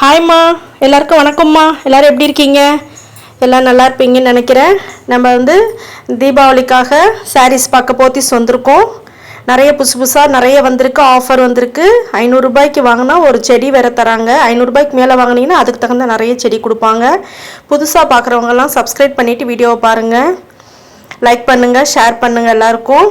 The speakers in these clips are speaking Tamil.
ஹாய்மா எல்லாருக்கும் வணக்கம்மா எல்லோரும் எப்படி இருக்கீங்க? எல்லாம் நல்லா இருப்பீங்கன்னு நினைக்கிறேன். நம்ம வந்து தீபாவளிக்காக சாரீஸ் பார்க்க போத்திஸ் வந்திருக்கோம். நிறைய புதுசு புதுசாக நிறைய வந்திருக்கு ஆஃபர் வந்திருக்கு. ஐநூறுரூபாய்க்கு வாங்கினா ஒரு செடி வேற தராங்க. ஐநூறுரூபாய்க்கு மேலே வாங்கினீங்கன்னா அதுக்கு தகுந்த நிறைய செடி கொடுப்பாங்க. புதுசாக பார்க்குறவங்கலாம் சப்ஸ்கிரைப் பண்ணிவிட்டு வீடியோவை பாருங்கள் லைக் பண்ணுங்கள் ஷேர் பண்ணுங்கள் எல்லாருக்கும்.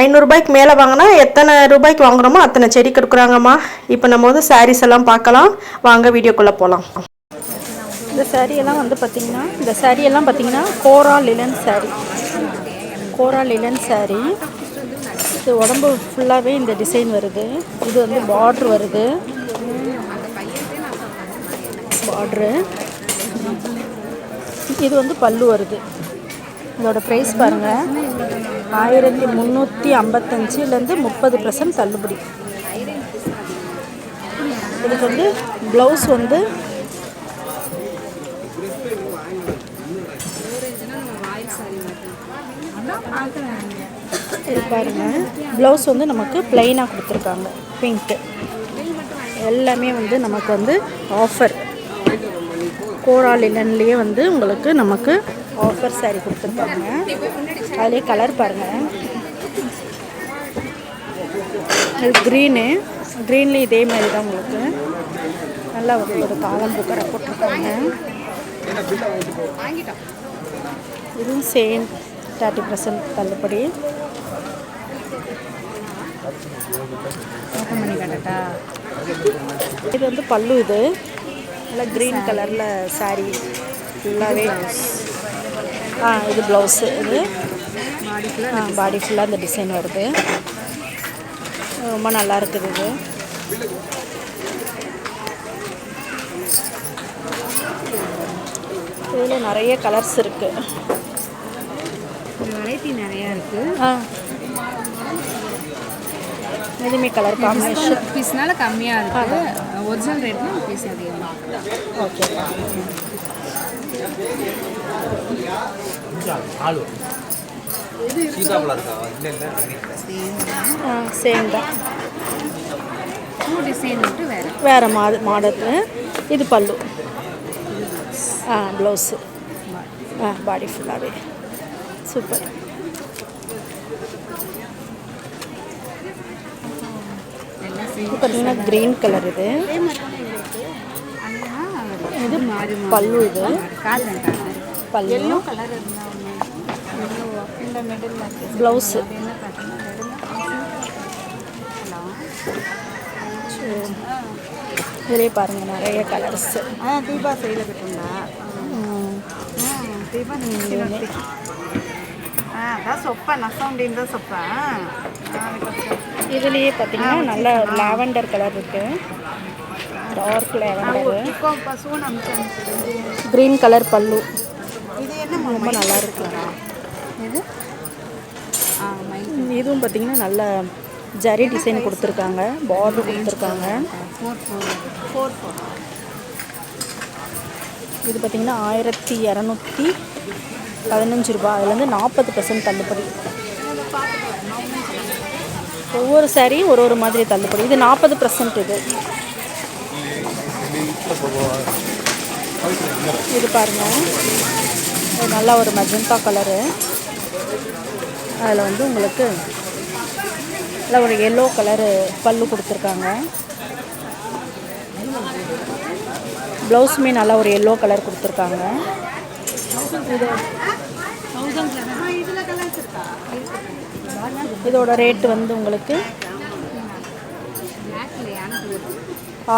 ஐநூறுரூபாய்க்கு மேலே வாங்கினா எத்தனை ரூபாய்க்கு வாங்குகிறோமோ அத்தனை செடி கொடுக்குறாங்கம்மா. இப்போ நம்ம வந்து சாரீஸ் எல்லாம் பார்க்கலாம். வாங்க வீடியோக்குள்ளே போகலாம் இந்த சாரியெல்லாம் எல்லாம் வந்து பார்த்திங்கன்னா இந்த சாரியெல்லாம் எல்லாம் பார்த்திங்கன்னா கோரா லிலன் saree கோரா லிலன் saree இது உடம்பு ஃபுல்லாகவே இந்த டிசைன் வருது. இது வந்து பார்ட்ரு வருது. பார்ட்ரு இது வந்து பல்லு வருது. இதோட ப்ரைஸ் பாருங்கள் ஆயிரத்தி முந்நூற்றி ஐம்பத்தஞ்சுலேருந்து முப்பது பர்சன்ட் தள்ளுபடி. இதுக்கு வந்து ப்ளவுஸ் வந்து இது பாருங்க. ப்ளவுஸ் வந்து நமக்கு பிளைனாக கொடுத்துருக்காங்க. பிங்க்கு எல்லாமே வந்து நமக்கு வந்து ஆஃபர் கோரா லினன்லேயே வந்து உங்களுக்கு நமக்கு ஆஃபர் saree கொடுத்துருக்காங்க. அதுலேயே கலர் பாருங்கள் இது க்ரீனு க்ரீன்லேயும் இதே மாதிரி தான் உங்களுக்கு. நல்லா ஒரு ஒரு காலம் பூக்கரை போட்டிருக்காங்க. இதுவும் சேம் தேர்ட்டி பர்சன்ட் தள்ளுபடி. ஓப்பன் பண்ணி இது வந்து பல்லு இது. நல்லா க்ரீன் கலரில் saree. ஃபுல்லாகவே ஆ இது ப்ளவுஸு இது. பாடி ஆ பாடி ஃபுல்லாக இந்த டிசைன் வருது. ரொம்ப நல்லா இருக்குது இது. இதில் நிறைய கலர்ஸ் இருக்குது வெரைட்டி நிறையா இருக்கு. ஆ. எதுவுமே கலர் காம்பினேஷன் பீஸ்னால கம்மியாக இருக்கு. ஒரிஜினல் ரேட்னா பீஸ் அதிகமாக ஓகே ஆ சேம் தான். பூ டிசைன் மட்டும் வேறு. வேறு மா மாடல் இது பல்லு. ஆ ப்ளவுஸு ஆ பாடி ஃபுல்லாகவே சூப்பர் பார்த்தீங்கன்னா க்ரீன் கலர் இது. இது பல்லு இது. பல்லு எல்லோ கலர் இந்த மிடில் ப்ளவுஸு என்ன காட்டுறேன் ஹலோ இதிலே பாருங்கள் நிறைய கலர்ஸு ஆ தீபா சைடில் கட்டுங்களா தீபா நீங்கள் ஆ அதான் சொப்பா நசவுண்டின்னு தான் சொப்பா இதுலேயே பார்த்தீங்கன்னா நல்ல லாவெண்டர் கலர் இருக்குது டார்க் நமக்கு க்ரீன் கலர் பல்லு ரொம்ப நல்லா இருக்கு? இது ஆ மைண்ட் இதுவும் பார்த்தீங்கன்னா நல்ல ஜரி டிசைன் கொடுத்துருக்காங்க. பார்டர் கொடுத்துருக்காங்க. இது பார்த்தீங்கன்னா ஆயிரத்தி இரநூத்தி பதினஞ்சு ரூபாய் அதுலேருந்து நாற்பது பர்சன்ட் தள்ளுபடி. ஒவ்வொரு சாரியும் ஒரு ஒரு மாதிரி தள்ளுபடி. இது நாற்பது பர்சன்ட் இது. இது பாருங்க. இது நல்லா ஒரு மெஜந்தா கலரு அதில் வந்து உங்களுக்கு நல்லா ஒரு எல்லோ கலரு பல்லு கொடுத்துருக்காங்க. ப்ளவுஸுமே நல்லா ஒரு எல்லோ கலர் கொடுத்துருக்காங்க. இது இதோட ரேட்டு வந்து உங்களுக்கு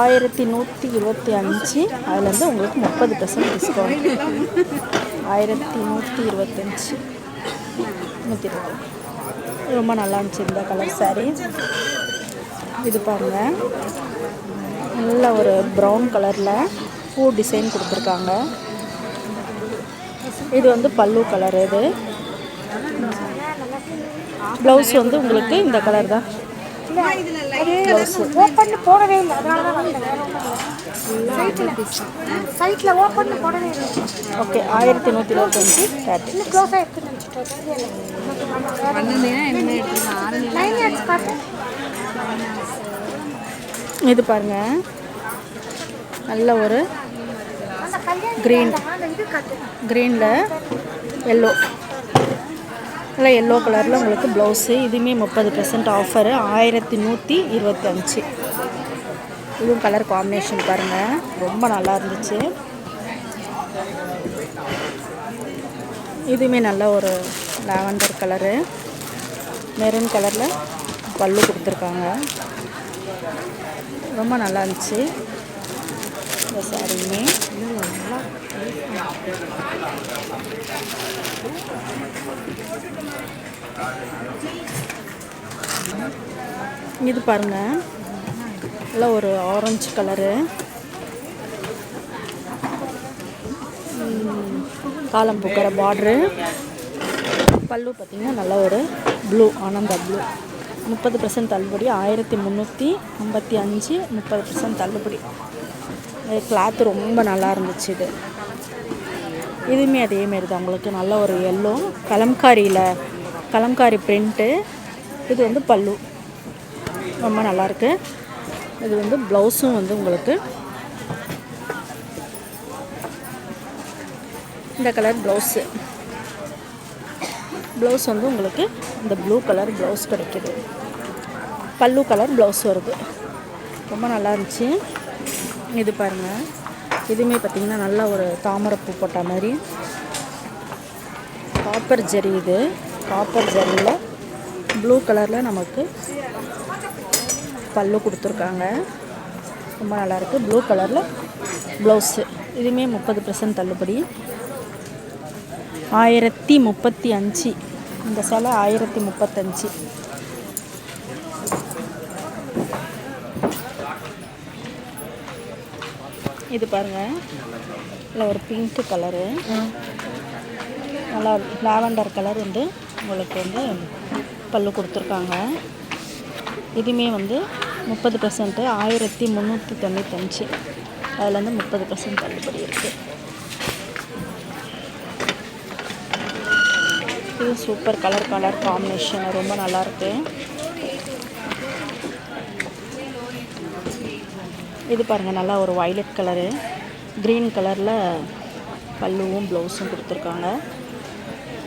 ஆயிரத்தி நூற்றி இருபத்தி அஞ்சு. அதுலேருந்து உங்களுக்கு முப்பது பர்சன்ட் டிஸ்கவுண்ட் ஆயிரத்தி நூற்றி இருபத்தஞ்சி. நூற்றி இருபது. ரொம்ப நல்லா இருந்துச்சு இந்த கலர் சாரீ இது பாருங்கள் நல்ல ஒரு ப்ரௌன் கலரில் பூ டிசைன் கொடுத்துருக்காங்க. இது வந்து பல்லு கலர் இது. ப்ளவுஸ் வந்து உங்களுக்கு இந்த கலர் தான். ஓப்பன் போடவே இல்லை. அதனால தான் சைட்டில் ஓப்பன் போடவே இல்லை. ஓகே ஆயிரத்தி நூற்றி இருபத்தஞ்சி. தேர்ட்டி இன்னும் க்ளோஸ் இது பாருங்க. நல்ல ஒரு க்ரீன் க்ரீனில் எல்லோ நல்லா எல்லோ கலரில் உங்களுக்கு ப்ளவுஸு இதுவுமே முப்பது பர்சன்ட் ஆஃபரு ஆயிரத்தி நூற்றி இருபத்தஞ்சி. இதுவும் கலர் காம்பினேஷன் பாருங்கள் ரொம்ப நல்லா இருந்துச்சு. இதுவுமே நல்ல ஒரு லாவெண்டர் கலரு மெரூன் கலரில் பல்லு கொடுத்துருக்காங்க. ரொம்ப நல்லா இருந்துச்சு. இந்த சாரியுமே இது பாருங்க. நல்ல ஒரு ஆரஞ்சு கலரு காலம் பூக்கிற பார்ட்ரு பல்லு பார்த்திங்கன்னா நல்ல ஒரு ப்ளூ ஆனந்தா ப்ளூ முப்பது பர்சன்ட் தள்ளுபடி ஆயிரத்தி முந்நூற்றி ஐம்பத்தி அஞ்சு முப்பது பர்சன்ட் தள்ளுபடி. கிளாத்து ரொம்ப நல்லா இருந்துச்சு இது. இதுவுமே அதேமாரி தான். உங்களுக்கு நல்ல ஒரு எல்லோ கலம்காரியில் கலம்காரி பிரிண்ட்டு இது வந்து பல்லு. ரொம்ப நல்லாயிருக்கு இது வந்து ப்ளவுஸும் வந்து உங்களுக்கு இந்த கலர் ப்ளவுஸு ப்ளவுஸ் வந்து உங்களுக்கு இந்த ப்ளூ கலர் ப்ளவுஸ் கிடைக்கிது. பல்லு கலர் ப்ளவுஸ் வருது. ரொம்ப நல்லா இருந்துச்சு. இது பாருங்கள் இதுவுமே பார்த்திங்கன்னா நல்ல ஒரு தாமரைப்பூ போட்ட மாதிரி. காப்பர் ஜரி இது. காப்பர் ஜரியில் ப்ளூ கலரில் நமக்கு பல்லு கொடுத்துருக்காங்க. ரொம்ப நல்லாயிருக்கு ப்ளூ கலரில் ப்ளவுஸு இதுவுமே முப்பது பர்சன்ட் தள்ளுபடி. ஆயிரத்தி முப்பத்தி அஞ்சு. இந்த சேலை ஆயிரத்தி முப்பத்தஞ்சு. இது பாருங்கள் இல்லை ஒரு பிங்க்கு கலரு நல்லா லாவெண்டர் கலர் வந்து உங்களுக்கு வந்து பல்லு கொடுத்துருக்காங்க. இதுவுமே வந்து முப்பது பர்சன்ட்டு ஆயிரத்தி முந்நூற்றி தொண்ணூத்தஞ்சு. அதில் வந்து முப்பது பர்சன்ட் தள்ளுபடி இருக்குது இது சூப்பர் கலர் கலர் காம்பினேஷன் ரொம்ப நல்லாயிருக்கு இது பாருங்கள் நல்லா ஒரு வயலட் கலரு க்ரீன் கலரில் பல்லுவும் ப்ளவுஸும் கொடுத்துருக்காங்க.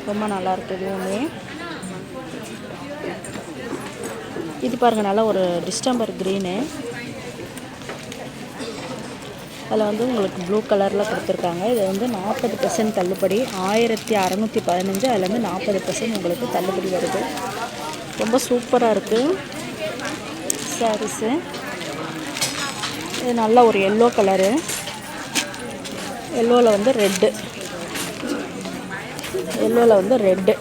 ரொம்ப நல்லாயிருக்கு இதுவுமே. இது பாருங்கள் நல்லா ஒரு டிஸ்டம்பர் க்ரீனு அதில் வந்து உங்களுக்கு ப்ளூ கலரில் கொடுத்துருக்காங்க. இது வந்து நாற்பது பர்சன்ட் தள்ளுபடி. ஆயிரத்தி அறநூற்றி பதினஞ்சு அதில் வந்து நாற்பது பர்சன்ட் உங்களுக்கு தள்ளுபடி வருது. ரொம்ப சூப்பராக இருக்குது சாரீஸு இது நல்ல ஒரு எல்லோ கலரு எல்லோவில் வந்து ரெட்டு எல்லோவில் வந்து ரெட்டு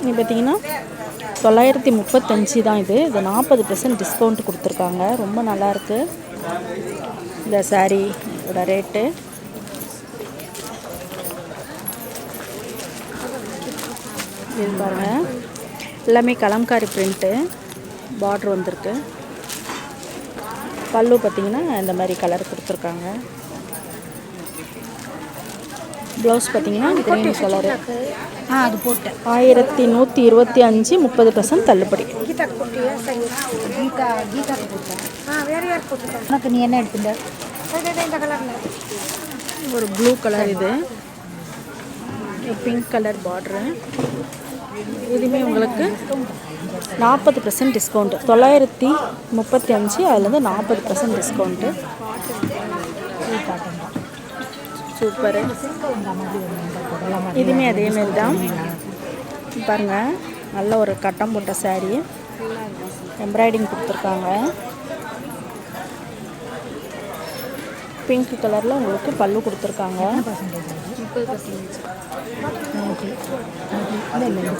இது பார்த்தீங்கன்னா தொள்ளாயிரத்தி முப்பத்தஞ்சு தான் இது. இது நாற்பது பெர்சன்ட் டிஸ்கவுண்ட் கொடுத்துருக்காங்க. ரொம்ப நல்லாயிருக்கு இந்த சாரீயோட ரேட்டு இது பாருங்கள் எல்லாமே கலம்காரி பிரிண்ட்டு பார்ட்ரு வந்திருக்கு. பல்லு பார்த்தீங்கன்னா இந்த மாதிரி கலர் கொடுத்துருக்காங்க. ப்ளவுஸ் பார்த்தீங்கன்னா க்ரீன் கலரு ஆ அது போட்டேன். ஆயிரத்தி நூற்றி இருபத்தி அஞ்சு முப்பது பர்சன்ட் தள்ளுபடி. சரி? கீதா கீதாக்கு போட்டேன். ஆ வேற யார் போட்டுருக்காங்க உனக்கு நீ என்ன எடுத்துட்ட இந்த கலரில் ஒரு ப்ளூ கலர் இது. பிங்க் கலர் பார்ட்ரு இதுவுமே உங்களுக்கு நாற்பது பர்சன்ட் டிஸ்கவுண்ட் தொள்ளாயிரத்தி முப்பத்தி அஞ்சு அதுலேருந்து நாற்பது பர்சன்ட் டிஸ்கவுண்ட்டு சூப்பரு. இதுவுமே அதேமாரி தான் பாருங்கள் நல்ல ஒரு கட்டம் போட்ட saree. எம்ப்ராய்டிங் கொடுத்துருக்காங்க. பிங்க் கலரில் உங்களுக்கு பல்லு கொடுத்துருக்காங்க.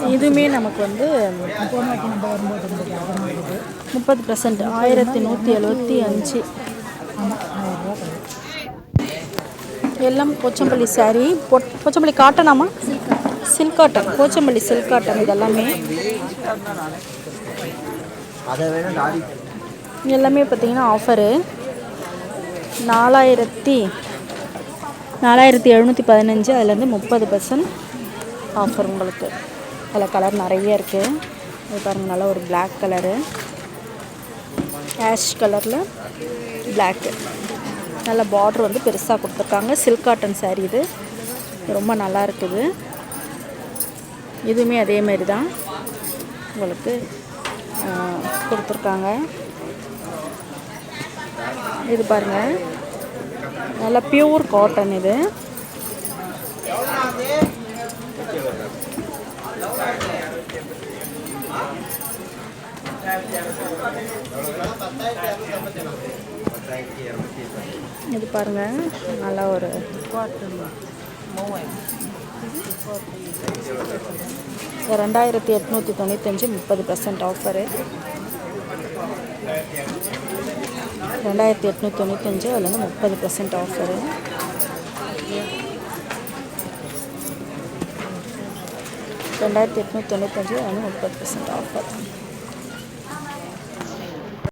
இதுவுமே நமக்கு வந்து முப்பது பர்சன்ட் ஆயிரத்தி நூற்றி எழுபத்தி அஞ்சு. எல்லாம் போச்சம்பள்ளி saree பொ- Pochampally காட்டனாமா silk cotton Pochampally silk cotton இதெல்லாமே. எல்லாமே பார்த்தீங்கன்னா ஆஃபரு நாலாயிரத்தி நாலாயிரத்தி எழுநூற்றி பதினஞ்சு அதுலேருந்து முப்பது பர்சன்ட் ஆஃபர் உங்களுக்கு. அதில் கலர் நிறைய இருக்குது இது பாருங்கள் நல்லா ஒரு பிளாக் கலரு ஆஷ் கலரில் பிளாக்கு நல்ல பார்டர் வந்து பெருசாக கொடுத்துருக்காங்க. சில்க் காட்டன் saree இது. ரொம்ப நல்லா இருக்குது. இதுவுமே அதேமாரி தான் உங்களுக்கு கொடுத்துருக்காங்க. இது பாருங்கள் நல்லா பியூர் காட்டன் இது. இது பாருங்க. நல்லா ஒரு ரெண்டாயிரத்தி எட்நூற்றி தொண்ணூத்தஞ்சு முப்பது பர்சன்ட் ஆஃபரு ரெண்டாயிரத்தி எட்நூற்றி தொண்ணூத்தஞ்சு அதில் வந்து முப்பது பர்சன்ட் ஆஃபரு ரெண்டாயிரத்தி எட்நூற்றி தொண்ணூத்தஞ்சு அதில் முப்பது பர்சன்ட் ஆஃபர்